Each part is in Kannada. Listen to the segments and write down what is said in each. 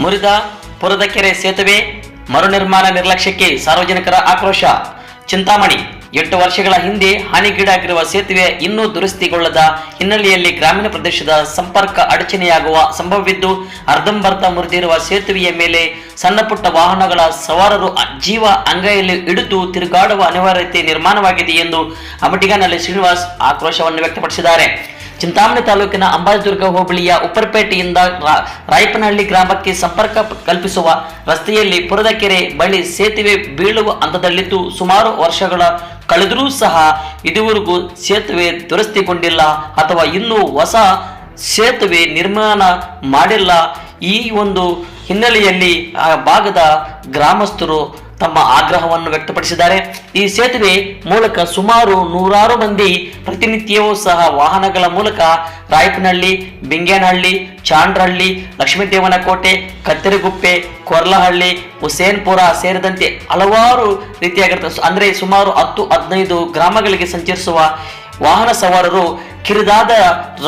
ಮುರಿದ ಪುರದಕೆರೆ ಸೇತುವೆ ಮರುನಿರ್ಮಾಣ ನಿರ್ಲಕ್ಷ್ಯಕ್ಕೆ ಸಾರ್ವಜನಿಕರ ಆಕ್ರೋಶ. ಚಿಂತಾಮಣಿ, ಎಂಟು ವರ್ಷಗಳ ಹಿಂದೆ ಹಾನಿಗೀಡಾಗಿರುವ ಸೇತುವೆ ಇನ್ನೂ ದುರಸ್ತಿಗೊಳ್ಳದ ಹಿನ್ನೆಲೆಯಲ್ಲಿ ಗ್ರಾಮೀಣ ಪ್ರದೇಶದ ಸಂಪರ್ಕ ಅಡಚಣೆಯಾಗುವ ಸಂಭವವಿದ್ದು, ಅರ್ಧಂಬರ್ಧ ಮುರಿದಿರುವ ಸೇತುವೆಯ ಮೇಲೆ ಸಣ್ಣಪುಟ್ಟ ವಾಹನಗಳ ಸವಾರರು ಜೀವ ಅಂಗೈಯಲ್ಲಿ ಇಡಿದು ತಿರುಗಾಡುವ ಅನಿವಾರ್ಯತೆ ನಿರ್ಮಾಣವಾಗಿದೆ ಎಂದು ಅಮಟಿಗನಲ್ಲಿ ಶ್ರೀನಿವಾಸ್ ಆಕ್ರೋಶವನ್ನು ವ್ಯಕ್ತಪಡಿಸಿದ್ದಾರೆ. ಚಿಂತಾಮಣಿ ತಾಲೂಕಿನ ಅಂಬಾಜಿದುರ್ಗ ಹೋಬಳಿಯ ಉಪ್ಪರಪೇಟೆಯಿಂದ ರಾಯಪನಹಳ್ಳಿ ಗ್ರಾಮಕ್ಕೆ ಸಂಪರ್ಕ ಕಲ್ಪಿಸುವ ರಸ್ತೆಯಲ್ಲಿ ಪುರದಕೆರೆ ಬಳಿ ಸೇತುವೆ ಬೀಳುವ ಹಂತದಲ್ಲಿದ್ದು ಸುಮಾರು ವರ್ಷಗಳ ಕಳೆದರೂ ಸಹ ಇದುವರೆಗೂ ಸೇತುವೆ ದುರಸ್ತಿಗೊಂಡಿಲ್ಲ ಅಥವಾ ಇನ್ನೂ ಹೊಸ ಸೇತುವೆ ನಿರ್ಮಾಣ ಮಾಡಿಲ್ಲ. ಈ ಒಂದು ಹಿನ್ನೆಲೆಯಲ್ಲಿ ಆ ಭಾಗದ ಗ್ರಾಮಸ್ಥರು ತಮ್ಮ ಆಗ್ರಹವನ್ನು ವ್ಯಕ್ತಪಡಿಸಿದ್ದಾರೆ. ಈ ಸೇತುವೆ ಮೂಲಕ ಸುಮಾರು ನೂರಾರು ಮಂದಿ ಪ್ರತಿನಿತ್ಯವೂ ಸಹ ವಾಹನಗಳ ಮೂಲಕ ರಾಯಪನಹಳ್ಳಿ, ಬಿಂಗೇನಹಳ್ಳಿ, ಚಾಂಡ್ರಹಳ್ಳಿ, ಲಕ್ಷ್ಮೀದೇವನಕೋಟೆ, ಕತ್ತರಿಗುಪ್ಪೆ, ಕೊರ್ಲಹಳ್ಳಿ, ಹುಸೇನ್ಪುರ ಸೇರಿದಂತೆ ಹಲವಾರು ರೀತಿಯಾಗಿರ್ತದೆ ಅಂದರೆ ಸುಮಾರು ಹತ್ತು, ಹದಿನೈದು ಗ್ರಾಮಗಳಿಗೆ ಸಂಚರಿಸುವ ವಾಹನ ಸವಾರರು ಕಿರಿದಾದ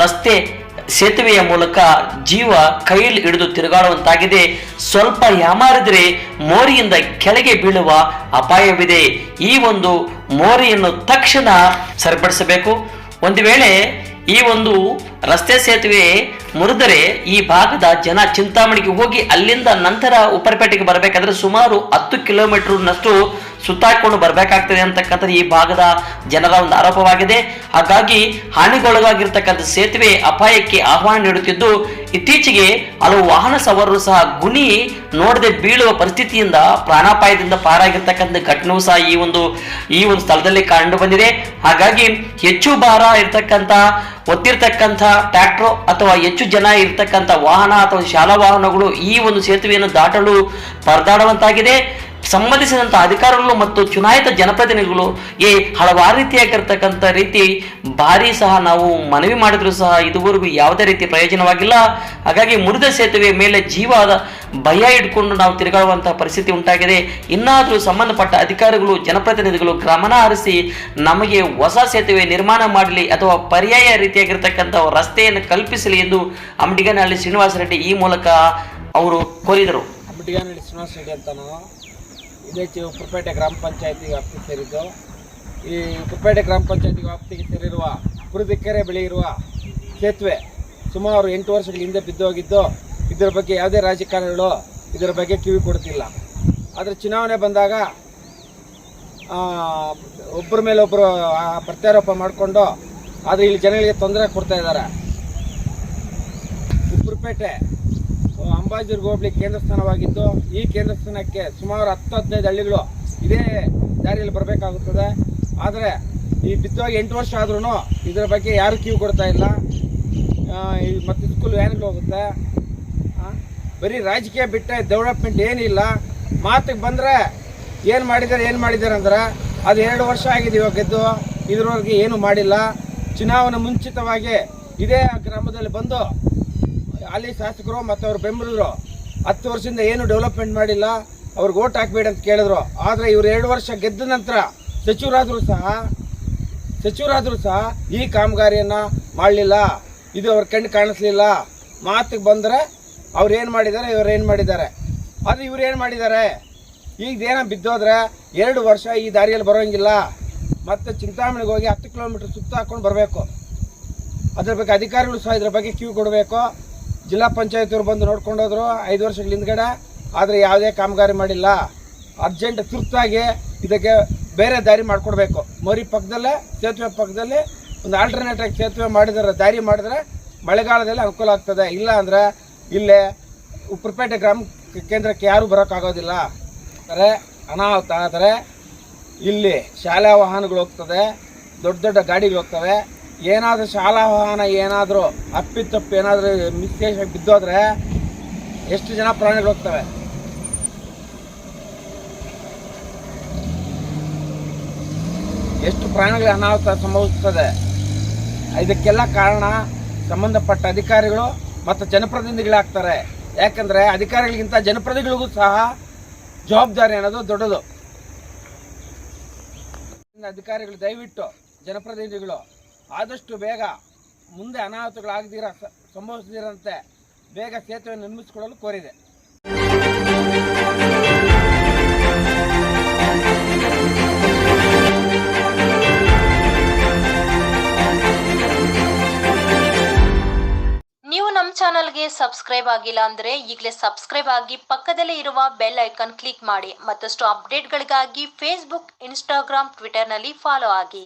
ರಸ್ತೆ ಸೇತುವೆಯ ಮೂಲಕ ಜೀವ ಕೈಯಲ್ಲಿ ಹಿಡಿದು ತಿರುಗಾಡುವಂತಾಗಿದೆ. ಸ್ವಲ್ಪ ಯಾಮಾರಿದರೆ ಮೋರಿಯಿಂದ ಕೆಳಗೆ ಬೀಳುವ ಅಪಾಯವಿದೆ. ಈ ಒಂದು ಮೋರಿಯನ್ನು ತಕ್ಷಣ ಸರಿಪಡಿಸಬೇಕು. ಒಂದು ವೇಳೆ ಈ ಒಂದು ರಸ್ತೆ ಸೇತುವೆ ಮುರಿದರೆ ಈ ಭಾಗದ ಜನ ಚಿಂತಾಮಣಿಗೆ ಹೋಗಿ ಅಲ್ಲಿಂದ ನಂತರ ಉಪರಪೇಟೆಗೆ ಬರಬೇಕಾದ್ರೆ ಸುಮಾರು ಹತ್ತು ಕಿಲೋಮೀಟರ್ನಷ್ಟು ಸುತ್ತಾಕೊಂಡು ಬರಬೇಕಾಗ್ತದೆ ಅಂತಕ್ಕಂಥದ್ದು ಈ ಭಾಗದ ಜನರ ಒಂದು ಆರೋಪವಾಗಿದೆ. ಹಾಗಾಗಿ ಹಾನಿಗೊಳಗಾಗಿರ್ತಕ್ಕಂಥ ಸೇತುವೆ ಅಪಾಯಕ್ಕೆ ಆಹ್ವಾನ ನೀಡುತ್ತಿದ್ದು, ಇತ್ತೀಚೆಗೆ ಹಲವು ವಾಹನ ಸವಾರರು ಸಹ ಗುಣಿ ನೋಡದೆ ಬೀಳುವ ಪರಿಸ್ಥಿತಿಯಿಂದ ಪ್ರಾಣಾಪಾಯದಿಂದ ಪಾರಾಗಿರ್ತಕ್ಕಂಥ ಘಟನೆಯೂ ಸಹ ಈ ಒಂದು ಈ ಒಂದು ಸ್ಥಳದಲ್ಲಿ ಕಂಡು ಬಂದಿದೆ. ಹಾಗಾಗಿ ಹೆಚ್ಚು ಭಾರ ಇರ್ತಕ್ಕಂಥ, ಒತ್ತಿರ್ತಕ್ಕಂಥ ಟ್ರ್ಯಾಕ್ಟರ್ ಅಥವಾ ಹೆಚ್ಚು ಜನ ಇರ್ತಕ್ಕಂಥ ವಾಹನ ಅಥವಾ ಶಾಲಾ ವಾಹನಗಳು ಈ ಒಂದು ಸೇತುವೆಯನ್ನು ದಾಟಲು ಪರದಾಡುವಂತಾಗಿದೆ. ಸಂಬಂಧಿಸಿದಂಥ ಅಧಿಕಾರಿಗಳು ಮತ್ತು ಚುನಾಯಿತ ಜನಪ್ರತಿನಿಧಿಗಳು ಈ ಹಲವಾರು ರೀತಿಯಾಗಿರ್ತಕ್ಕಂಥ ರೀತಿ ಭಾರಿ ಸಹ ನಾವು ಮನವಿ ಮಾಡಿದರೂ ಸಹ ಇದುವರೆಗೂ ಯಾವುದೇ ರೀತಿ ಪ್ರಯೋಜನವಾಗಿಲ್ಲ. ಹಾಗಾಗಿ ಮುರಿದ ಸೇತುವೆ ಮೇಲೆ ಜೀವದ ಭಯ ಇಟ್ಕೊಂಡು ನಾವು ತಿರುಗಾಡುವಂತಹ ಪರಿಸ್ಥಿತಿ ಉಂಟಾಗಿದೆ. ಇನ್ನಾದರೂ ಸಂಬಂಧಪಟ್ಟ ಅಧಿಕಾರಿಗಳು, ಜನಪ್ರತಿನಿಧಿಗಳು ಗಮನ ಹರಿಸಿ ನಮಗೆ ಹೊಸ ಸೇತುವೆ ನಿರ್ಮಾಣ ಮಾಡಲಿ ಅಥವಾ ಪರ್ಯಾಯ ರೀತಿಯಾಗಿರ್ತಕ್ಕಂಥ ರಸ್ತೆಯನ್ನು ಕಲ್ಪಿಸಲಿ ಎಂದು ಅಂಬಿಗನಹಳ್ಳಿ ಶ್ರೀನಿವಾಸ ರೆಡ್ಡಿ ಈ ಮೂಲಕ ಅವರು ಕೋರಿದರು. ಅಂಬಿಗನಹಳ್ಳಿ ಶ್ರೀನಿವಾಸ ರೆಡ್ಡಿ ಅಂತ ನಾವು ಇದೇ ಉಪ್ಪರಪೇಟೆ ಗ್ರಾಮ ಪಂಚಾಯತಿ ವ್ಯಾಪ್ತಿಗೆ ಸೇರಿದ್ದು. ಈ ಕುಪ್ಪೇಟೆ ಗ್ರಾಮ ಪಂಚಾಯತಿ ವ್ಯಾಪ್ತಿಗೆ ಸೇರಿರುವ ಕುರುಬಿಕೆರೆ ಬಳಿ ಇರುವ ಸೇತುವೆ ಸುಮಾರು ಎಂಟು ವರ್ಷಗಳ ಹಿಂದೆ ಬಿದ್ದೋಗಿದ್ದು ಇದರ ಬಗ್ಗೆ ಯಾವುದೇ ರಾಜಕಾರಣಿಗಳು ಇದರ ಬಗ್ಗೆ ಕಿವಿ ಕೊಡ್ತಿಲ್ಲ ಆದರೆ ಚುನಾವಣೆ ಬಂದಾಗ ಒಬ್ಬರ ಮೇಲೆ ಒಬ್ಬರು ಪ್ರತ್ಯಾರೋಪ ಮಾಡಿಕೊಂಡು, ಆದರೆ ಇಲ್ಲಿ ಜನಗಳಿಗೆ ತೊಂದರೆ ಕೊಡ್ತಾ ಇದ್ದಾರೆ. ಉಪ್ಪರಪೇಟೆ ಅಂಬಾಜಿರ್ಗ ಹೋಬಳಿ ಕೇಂದ್ರ ಸ್ಥಾನವಾಗಿದ್ದು, ಈ ಕೇಂದ್ರ ಸ್ಥಾನಕ್ಕೆ ಸುಮಾರು ಹತ್ತು ಹದಿನೈದು ಹಳ್ಳಿಗಳು ಇದೇ ದಾರಿಯಲ್ಲಿ ಬರಬೇಕಾಗುತ್ತದೆ. ಆದರೆ, ಈ ಬಿತ್ತವಾಗಿ ಎಂಟು ವರ್ಷ ಆದ್ರೂ ಇದರ ಬಗ್ಗೆ ಯಾರು ಕಿವಿ ಕೊಡ್ತಾ ಇಲ್ಲ. ಮತ್ತೆ ಸ್ಕೂಲ್ ವ್ಯಾನ್ಗಳು ಹೋಗುತ್ತೆ. ಬರೀ ರಾಜಕೀಯ ಬಿಟ್ಟರೆ ಡೆವಲಪ್ಮೆಂಟ್ ಏನಿಲ್ಲ. ಮಾತಿಗೆ ಬಂದರೆ ಏನು ಮಾಡಿದ್ದಾರೆ ಏನು ಮಾಡಿದ್ದಾರೆ ಅಂದ್ರೆ, ಅದು ಎರಡು ವರ್ಷ ಆಗಿದೆ ಇವಾಗ ಗೆದ್ದು ಇದ್ರವರೆಗೆ ಏನು ಮಾಡಿಲ್ಲ. ಚುನಾವಣೆ ಮುಂಚಿತವಾಗಿ ಇದೇ ಗ್ರಾಮದಲ್ಲಿ ಬಂದು ಅಲ್ಲಿ ಶಾಸಕರು ಮತ್ತು ಅವ್ರು ಬೆಂಬಲಿದ್ರು. ಹತ್ತು ವರ್ಷದಿಂದ ಏನು ಡೆವಲಪ್ಮೆಂಟ್ ಮಾಡಿಲ್ಲ, ಅವ್ರಿಗೆ ಓಟ್ ಹಾಕ್ಬೇಡಿ ಅಂತ ಕೇಳಿದ್ರು. ಆದರೆ ಇವರು ಎರಡು ವರ್ಷ ಗೆದ್ದ ನಂತರ ಸಚಿವರಾದರೂ ಸಹ ಸಚಿವರಾದರೂ ಸಹ ಈ ಕಾಮಗಾರಿಯನ್ನು ಮಾಡಲಿಲ್ಲ. ಇದು ಅವ್ರ ಕಣ್ಣು ಕಾಣಿಸ್ಲಿಲ್ಲ. ಮಾತಿಗೆ ಬಂದರೆ ಅವ್ರು ಏನು ಮಾಡಿದ್ದಾರೆ, ಇವ್ರು ಏನು ಮಾಡಿದ್ದಾರೆ. ಆದರೆ ಇವ್ರು ಏನು ಮಾಡಿದ್ದಾರೆ? ಈಗ ಏನೋ ಬಿದ್ದೋದ್ರೆ ಎರಡು ವರ್ಷ ಈ ದಾರಿಯಲ್ಲಿ ಬರೋಂಗಿಲ್ಲ. ಮತ್ತು ಚಿಂತಾಮಣಿಗೆ ಹೋಗಿ ಹತ್ತು ಕಿಲೋಮೀಟ್ರ್ ಸುತ್ತ ಹಾಕೊಂಡು ಬರಬೇಕು. ಅದ್ರ ಬಗ್ಗೆ ಅಧಿಕಾರಿಗಳು ಸಹ ಇದ್ರ ಬಗ್ಗೆ ಕ್ಯೂ ಕೊಡಬೇಕು. ಜಿಲ್ಲಾ ಪಂಚಾಯತಿಯವರು ಬಂದು ನೋಡ್ಕೊಂಡೋದ್ರು ಐದು ವರ್ಷಗಳ ಹಿಂದ್ಗಡೆ. ಆದರೆ ಯಾವುದೇ ಕಾಮಗಾರಿ ಮಾಡಿಲ್ಲ. ಅರ್ಜೆಂಟ್ ತುರ್ತಾಗಿ ಇದಕ್ಕೆ ಬೇರೆ ದಾರಿ ಮಾಡಿಕೊಡ್ಬೇಕು. ಮರಿ ಪಕ್ಕದಲ್ಲೇ, ಸೇತುವೆ ಪಕ್ಕದಲ್ಲಿ ಒಂದು ಆಲ್ಟರ್ನೇಟ್ ಆಗಿ ಸೇತುವೆ ಮಾಡಿದರೆ, ದಾರಿ ಮಾಡಿದ್ರೆ ಮಳೆಗಾಲದಲ್ಲಿ ಅನುಕೂಲ ಆಗ್ತದೆ. ಇಲ್ಲ ಅಂದರೆ ಇಲ್ಲೇ ಉಪ್ರಪೇಟೆ ಗ್ರಾಮ ಕೇಂದ್ರಕ್ಕೆ ಯಾರೂ ಬರೋಕ್ಕಾಗೋದಿಲ್ಲ. ಅಂದರೆ ಅನಾಹುತ. ಆದರೆ ಇಲ್ಲಿ ಶಾಲಾ ವಾಹನಗಳು ಹೋಗ್ತದೆ, ದೊಡ್ಡ ದೊಡ್ಡ ಗಾಡಿಗಳು ಹೋಗ್ತವೆ. ಏನಾದರೂ ಶಾಲಾ ವಾಹನ ಏನಾದರೂ ಅಪ್ಪಿತಪ್ಪು ಏನಾದರೂ ಮಿಸ್ಟೇಕ್ ಬಿದ್ದೋದ್ರೆ ಎಷ್ಟು ಜನ ಪ್ರಾಣಿಗಳು ಹೋಗ್ತವೆ? ಎಷ್ಟು ಪ್ರಾಣಿಗಳು ಅನಾಹುತ ಸಂಭವಿಸ್ತದೆ? ಇದಕ್ಕೆಲ್ಲ ಕಾರಣ ಸಂಬಂಧಪಟ್ಟ ಅಧಿಕಾರಿಗಳು ಮತ್ತು ಜನಪ್ರತಿನಿಧಿಗಳಾಗ್ತಾರೆ. ಯಾಕಂದರೆ ಅಧಿಕಾರಿಗಳಿಗಿಂತ ಜನಪ್ರತಿನಿಧಿಗಳಿಗೂ ಸಹ ಜವಾಬ್ದಾರಿ ಅನ್ನೋದು ದೊಡ್ಡದು. ಅಧಿಕಾರಿಗಳು ದಯವಿಟ್ಟು ಜನಪ್ರತಿನಿಧಿಗಳು ಆದಷ್ಟು ಬೇಗ ಮುಂದೆ ಅನಾಹುತಗಳಾಗದಿರ ಸಂಭವಿಸದಿರಂತೆ ಬೇಗ ಸೇತುವೆ ನಿರ್ಮಿಸಿಕೊಳ್ಳಲು ಕೋರಿದೆ. ನೀವು ನಮ್ಮ ಚಾನಲ್ಗೆ ಸಬ್ಸ್ಕ್ರೈಬ್ ಆಗಿಲ್ಲ ಅಂದ್ರೆ ಈಗಲೇ ಸಬ್ಸ್ಕ್ರೈಬ್ ಆಗಿ ಪಕ್ಕದಲ್ಲೇ ಇರುವ ಬೆಲ್ ಐಕಾನ್ ಕ್ಲಿಕ್ ಮಾಡಿ ಮತ್ತಷ್ಟು ಅಪ್ಡೇಟ್ಗಳಿಗಾಗಿ ಫೇಸ್ಬುಕ್ ಇನ್ಸ್ಟಾಗ್ರಾಮ್ ಟ್ವಿಟರ್ನಲ್ಲಿ ಫಾಲೋ ಆಗಿ.